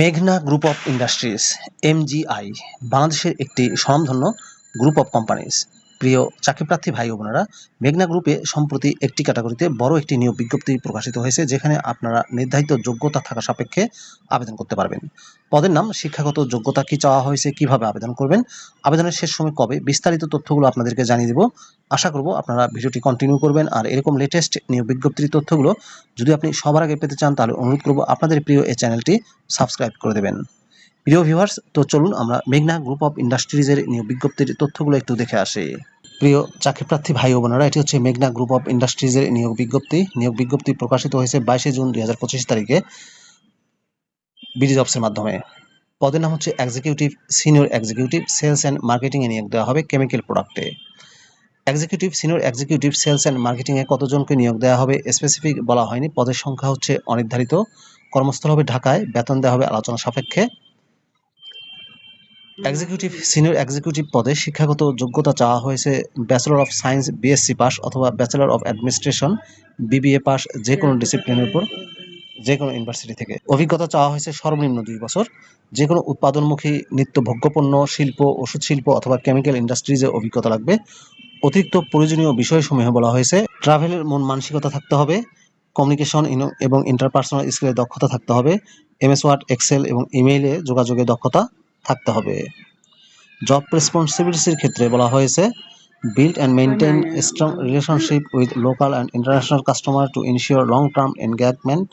মেঘনা group of industries MgI বাংলাদেশের একটি স্বনামধন্য গ্রুপ অফ কোম্পানিজ। প্রিয় চাকরিপ্রার্থী ভাই বোনেরা, মেঘনা গ্রুপে সম্প্রতি একটি ক্যাটাগরিতে বড় একটি নিয়োগ বিজ্ঞপ্তি প্রকাশিত হয়েছে, যেখানে আপনারা নির্ধারিত যোগ্যতা থাকা সাপেক্ষে আবেদন করতে পারবেন। পদের নাম, শিক্ষাগত যোগ্যতা কি চাওয়া হয়েছে, কীভাবে আবেদন করবেন, আবেদনের শেষ সময় কবে, বিস্তারিত তথ্যগুলো আপনাদেরকে জানিয়ে দেব। আশা করব আপনারা ভিডিওটি কন্টিনিউ করবেন, আর এরকম লেটেস্ট নিয়োগ বিজ্ঞপ্তির তথ্যগুলো যদি আপনি সবার আগে পেতে চান, তাহলে অনুরোধ করব আপনাদের প্রিয় এই চ্যানেলটি সাবস্ক্রাইব করে দেবেন। প্রিয় ভিউয়ার্স তো চলুন আমরা মেঘনা গ্রুপ অফ ইন্ডাস্ট্রিজের নিয়োগ বিজ্ঞপ্তির তথ্যগুলো একটু দেখে আসি। প্রিয় চাকরিপ্রার্থী ভাই ও বোনেরা, এটি হচ্ছে মেঘনা গ্রুপ অফ ইন্ডাস্ট্রিজের নিয়োগ বিজ্ঞপ্তি। নিয়োগ বিজ্ঞপ্তি প্রকাশিত হয়েছে বাইশে জুন দুই হাজার পঁচিশ তারিখে বিডি জবসের মাধ্যমে। পদের নাম হচ্ছে executive senior executive sales and মার্কেটিংয়ে নিয়োগ দেওয়া হবে কেমিক্যাল প্রোডাক্টে executive senior executive sales and মার্কেটিংয়ে কতজনকে নিয়োগ দেওয়া হবে স্পেসিফিক বলা হয়নি। পদের সংখ্যা হচ্ছে অনির্ধারিত। কর্মস্থল হবে ঢাকায়, বেতন দেওয়া হবে আলোচনা সাপেক্ষে। এক্সিকিউটিভ সিনিয়র এক্সিকিউটিভ পদে শিক্ষাগত যোগ্যতা চাওয়া হয়েছে bachelor of science BSc pass অথবা bachelor of administration BBA pass যে কোনো ডিসিপ্লিনের উপর যে কোনো ইউনিভার্সিটি থেকে। অভিজ্ঞতা চাওয়া হয়েছে সর্বনিম্ন দুই বছর। যে কোনো উৎপাদনমুখী নিত্য ভোগ্যপণ্য, শিল্প, ওষুধ শিল্প অথবা কেমিক্যাল ইন্ডাস্ট্রিজে অভিজ্ঞতা লাগবে। অতিরিক্ত প্রয়োজনীয় বিষয়সমূহে বলা হয়েছে ট্রাভেলের মন মানসিকতা থাকতে হবে কমিউনিকেশন এবং ইন্টারপার্সোনাল স্কিলে দক্ষতা থাকতে হবে এমএস ওয়ার্ড এক্সেল এবং ইমেইলে যোগাযোগে দক্ষতা থাকতে হবে। জব রেসপন্সিবিলিটির ক্ষেত্রে বলা হয়েছে build and maintain strong relationship with local and international customer to ensure long term engagement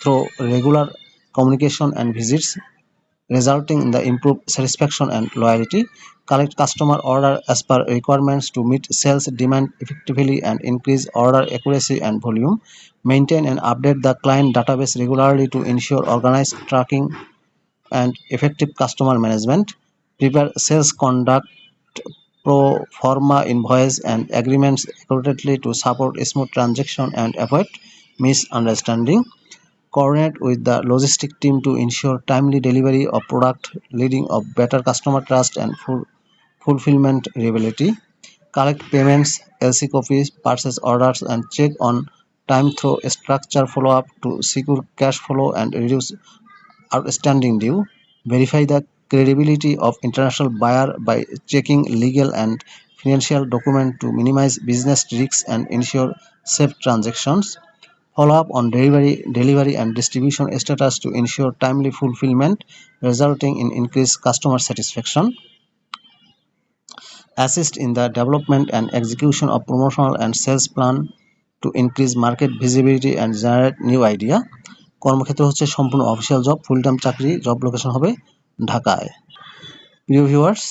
through regular communication and visits resulting in the improve satisfaction and loyalty collect customer order as per requirements to meet sales demand effectively and increase order accuracy and volume maintain and update the client database regularly to ensure organise tracking and effective customer management prepare sales conduct pro forma invoice and agreements accurately to support smooth transaction and avoid misunderstanding coordinate with the logistic team to ensure timely delivery of product leading of better customer trust and full fulfillment reliability collect payments lc copies purchase orders and check on time through structure follow up to secure cash flow and reduce outstanding due verify the credibility of international buyer by checking legal and financial document to minimize business risks and ensure safe transactions follow up on delivery delivery and distribution status to ensure timely fulfillment resulting in increased customer satisfaction assist in the development and execution of promotional and sales plan to increase market visibility and generate new idea কর্মক্ষেত্র হচ্ছে সম্পূর্ণ official job full time চাকরি job location হবে ঢাকায়। প্রিয় viewers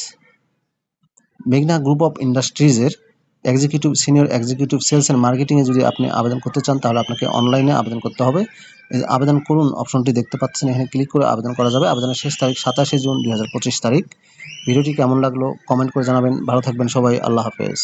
মেঘনা group of ইন্ডাস্ট্রিজের executive senior executive sales and মার্কেটিংয়ে যদি আপনি আবেদন করতে চান, তাহলে আপনাকে অনলাইনে আবেদন করতে হবে। আবেদন করুন অপশনটি দেখতে পাচ্ছেন, এখানে ক্লিক করে আবেদন করা যাবে। আবেদনের শেষ তারিখ সাতাশে জুন দু হাজার পঁচিশ তারিখ। ভিডিওটি কেমন লাগল কমেন্ট করে জানাবেন। ভালো থাকবেন সবাই, আল্লাহ হাফেজ।